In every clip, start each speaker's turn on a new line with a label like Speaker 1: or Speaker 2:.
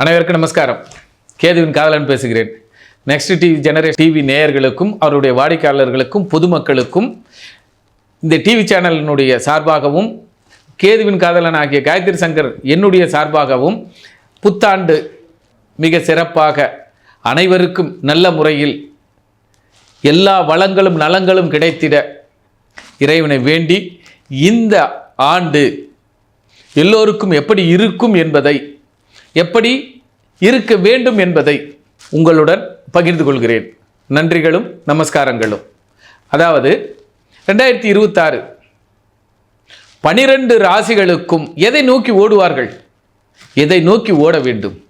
Speaker 1: அனைவருக்கும் நமஸ்காரம். கேதுவின் காதலன் பேசுகிறேன். நெக்ஸ்ட் டிவி ஜெனரேஷன் டிவி நேயர்களுக்கும் அவருடைய வாடிக்கையாளர்களுக்கும் பொதுமக்களுக்கும் இந்த டிவி சேனலினுடைய சார்பாகவும் கேதுவின் காதலன் ஆகிய காயத்ரி சங்கர் என்னுடைய சார்பாகவும் புத்தாண்டு மிக சிறப்பாக அனைவருக்கும் நல்ல முறையில் எல்லா வளங்களும் நலங்களும் கிடைத்திட இறைவனை வேண்டி இந்த ஆண்டு எல்லோருக்கும் எப்படி இருக்கும் என்பதை எப்படி இருக்க வேண்டும் என்பதை உங்களுடன் பகிர்ந்து கொள்கிறேன். நன்றிகளும் நமஸ்காரங்களும். அதாவது ரெண்டாயிரத்தி இருபத்தாறு பனிரெண்டு ராசிகளுக்கும் எதை நோக்கி ஓடுவார்கள்? எதை நோக்கி ஓட வேண்டும்?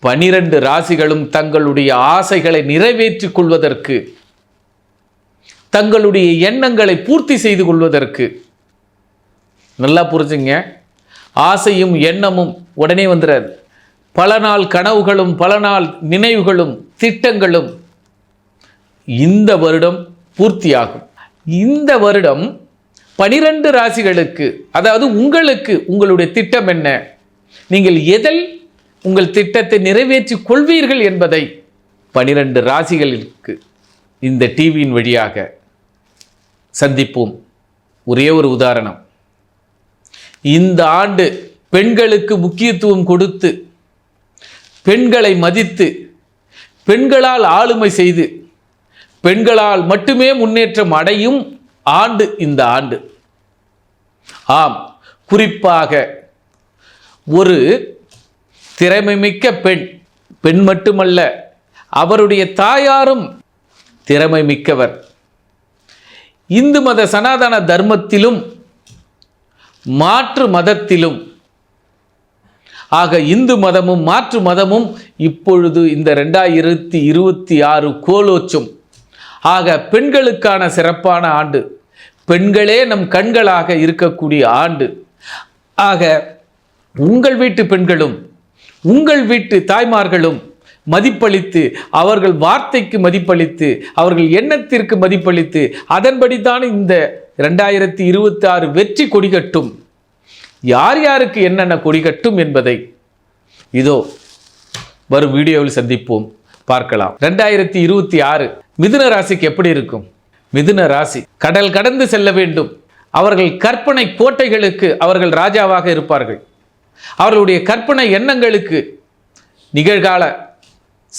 Speaker 1: பனிரெண்டு ராசிகளும் தங்களுடைய ஆசைகளை நிறைவேற்றிக் கொள்வதற்கு தங்களுடைய எண்ணங்களை பூர்த்தி செய்து கொள்வதற்கு. நல்லா புரிஞ்சுங்க. ஆசையும் எண்ணமும் உடனே வந்துடுறாரு பல நாள் கனவுகளும் பல நாள் நினைவுகளும் திட்டங்களும் இந்த வருடம் பூர்த்தியாகும். இந்த வருடம் பனிரெண்டு ராசிகளுக்கு அதாவது உங்களுக்கு உங்களுடைய திட்டம் என்ன? நீங்கள் எதில் உங்கள் திட்டத்தை நிறைவேற்றிக் கொள்வீர்கள் என்பதை பனிரெண்டு ராசிகளுக்கு இந்த டிவியின் வழியாக சந்திப்போம். ஒரே ஒரு உதாரணம். இந்த ஆண்டு பெண்களுக்கு முக்கியத்துவம் கொடுத்து பெண்களை மதித்து பெண்களால் ஆளுமை செய்து பெண்களால் மட்டுமே முன்னேற்றம் அடையும் ஆண்டு இந்த ஆண்டு. ஆம் குறிப்பாக ஒரு திறமைமிக்க பெண் பெண் மட்டுமல்ல அவருடைய தாயாரும் திறமை மிக்கவர் இந்து மத சனாதன தர்மத்திலும் மாற்று மதத்திலும் ஆக இந்து மதமும் மாற்று மதமும் இப்பொழுது இந்த ரெண்டாயிரத்தி இருபத்தி ஆறு கோலோச்சும். ஆக பெண்களுக்கான சிறப்பான ஆண்டு. பெண்களே நம் கண்களாக இருக்கக்கூடிய ஆண்டு. ஆக உங்கள் வீட்டு பெண்களும் உங்கள் வீட்டு தாய்மார்களும் மதிப்பளித்து அவர்கள் வார்த்தைக்கு மதிப்பளித்து அவர்கள் எண்ணத்திற்கு மதிப்பளித்து அதன்படிதான் இந்த ரெண்டாயிரத்தி இருபத்தி ஆறு வெற்றி கொடிகட்டும். யார் யாருக்கு என்னென்ன கொடிகட்டும் என்பதை இதோ வரும் வீடியோவில் சந்திப்போம். பார்க்கலாம். ரெண்டாயிரத்தி இருபத்தி ஆறு மிதுன ராசிக்கு எப்படி இருக்கும்? மிதுன ராசி கடல் கடந்து செல்ல வேண்டும். அவர்கள் கற்பனை கோட்டைகளுக்கு அவர்கள் ராஜாவாக இருப்பார்கள். அவர்களுடைய கற்பனை எண்ணங்களுக்கு நிகழ்கால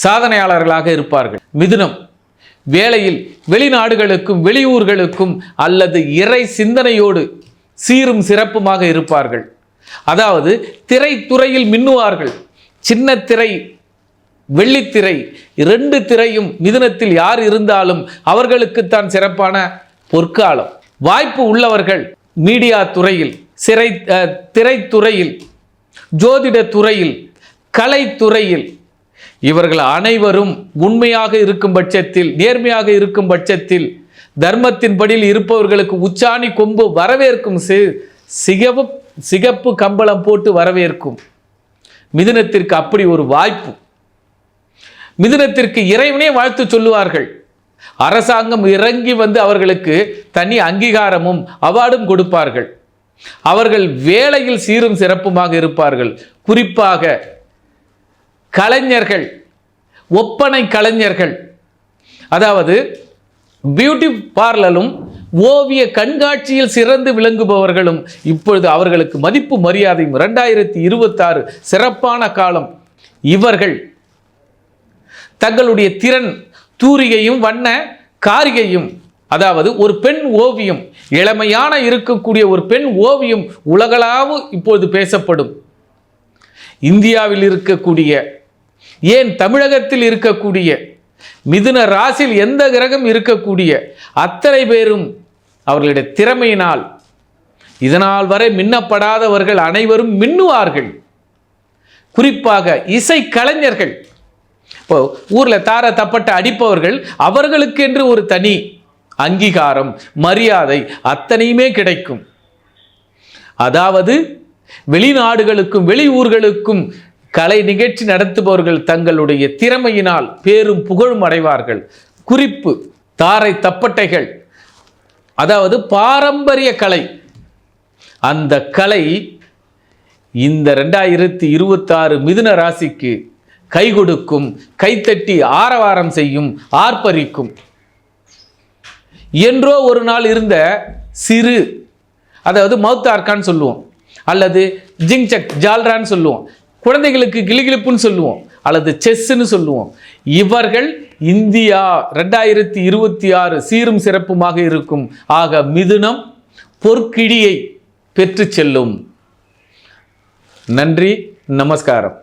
Speaker 1: சாதனையாளர்களாக இருப்பார்கள். மிதுனம் வேலையில் வெளிநாடுகளுக்கும் வெளியூர்களுக்கும் அல்லது இறை சிந்தனையோடு சீரும் சிறப்புமாக இருப்பார்கள். அதாவது திரைத்துறையில் மின்னுவார்கள். சின்ன திரை வெள்ளித்திரை இரண்டு திரையும் மிதுனத்தில் யார் இருந்தாலும் அவர்களுக்குத்தான் சிறப்பான பொற்காலம். வாய்ப்பு உள்ளவர்கள் மீடியா துறையில் சிறை திரைத்துறையில் ஜோதிட துறையில் கலைத்துறையில் இவர்கள் அனைவரும் உண்மையாக இருக்கும் பட்சத்தில் நேர்மையாக இருக்கும் பட்சத்தில் தர்மத்தின்படியில் இருப்பவர்களுக்கு உச்சாணி கொம்பு வரவேற்கும் சிகப்பு சிகப்பு கம்பளம் போட்டு வரவேற்கும். மிதுனத்திற்கு அப்படி ஒரு வாய்ப்பு. மிதுனத்திற்கு இறைவனே வாழ்த்து சொல்லுவார்கள். அரசாங்கம் இறங்கி வந்து அவர்களுக்கு தனி அங்கீகாரமும் அவார்டும் கொடுப்பார்கள். அவர்கள் வேலையில் சீரும் சிறப்புமாக இருப்பார்கள். குறிப்பாக கலைஞர்கள் ஒப்பனை கலைஞர்கள். அதாவது பியூட்டி பார்லரும் ஓவிய கண்காட்சியில் சிறந்து விளங்குபவர்களும் இப்பொழுது அவர்களுக்கு மதிப்பு மரியாதையும் இரண்டாயிரத்தி இருபத்தாறு சிறப்பான காலம். இவர்கள் தங்களுடைய திறன் தூரிகையும் வண்ண காரிகையும் அதாவது ஒரு பெண் ஓவியம் இளமையான இருக்கக்கூடிய ஒரு பெண் ஓவியம் உலகளாவும் இப்பொழுது பேசப்படும். இந்தியாவில் இருக்கக்கூடிய ஏன் தமிழகத்தில் இருக்கக்கூடிய மிதுன ராசியில் எந்த கிரகம் இருக்கக்கூடிய அத்தனை பேரும் அவர்களுடைய திறமையினால் இதனால் வரை மின்னப்படாதவர்கள் அனைவரும் மின்னுவார்கள். குறிப்பாக இசை கலைஞர்கள். இப்போ ஊரில் தார தப்பட்ட அடிப்பவர்கள் அவர்களுக்கென்று ஒரு தனி அங்கீகாரம் மரியாதை அத்தனையுமே கிடைக்கும். அதாவது வெளிநாடுகளுக்கும் வெளியூர்களுக்கும் கலை நிகழ்ச்சி நடத்துபவர்கள் தங்களுடைய திறமையினால் பேரும் புகழும் அடைவார்கள். குறிப்பு தாரை தப்பட்டைகள். அதாவது பாரம்பரிய கலை. அந்த கலை இந்த ரெண்டாயிரத்தி இருபத்தாறு மிதுன ராசிக்கு கை கொடுக்கும் கைத்தட்டி ஆரவாரம் செய்யும் ஆர்ப்பரிக்கும். என்றோ ஒரு நாள் இருந்த சிறு அதாவது மவுத்தார்கான்னு சொல்லுவோம். அல்லது ஜிங்சக் ஜால்ரான்னு சொல்லுவோம். குழந்தைகளுக்கு கிளிகிழிப்புன்னு சொல்லுவோம் அல்லது செஸ்ன்னு சொல்லுவோம். இவர்கள் இந்தியா ரெண்டாயிரத்தி இருபத்தி ஆறு சீரும் சிறப்புமாக இருக்கும். ஆக மிதுனம் பொற்கிழியை பெற்று செல்லும். நன்றி நமஸ்காரம்.